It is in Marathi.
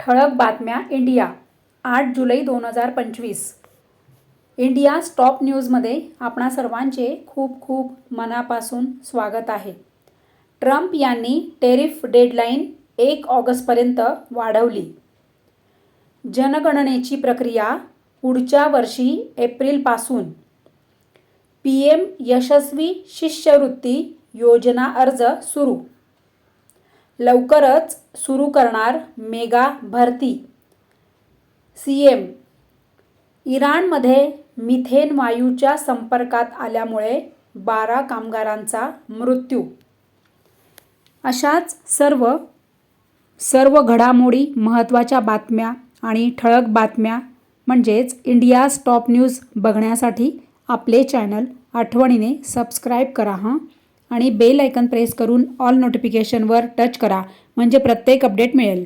ठळक बातम्या इंडिया आठ जुलै दोन हजार पंचवीस. इंडिया स्टॉप न्यूजमध्ये आपणा सर्वांचे खूप खूप मनापासून स्वागत आहे. ट्रम्प यांनी टेरिफ डेडलाईन एक ऑगस्टपर्यंत वाढवली. जनगणनेची प्रक्रिया पुढच्या वर्षी एप्रिलपासून. पी एम यशस्वी शिष्यवृत्ती योजना अर्ज सुरू. लवकरच सुरू करणार मेगा भरती. सी एम इराणमध्ये मिथेन वायूच्या संपर्कात आल्यामुळे बारा कामगारांचा मृत्यू. अशाच सर्व सर्व घडामोडी महत्त्वाच्या बातम्या आणि ठळक बातम्या म्हणजेच इंडिया स्टॉप न्यूज बघण्यासाठी आपले चॅनल आठवणीने सबस्क्राईब करा हां. आणि बेल आयकन प्रेस करून ऑल नोटिफिकेशनवर टच करा म्हणजे प्रत्येक अपडेट मिळेल.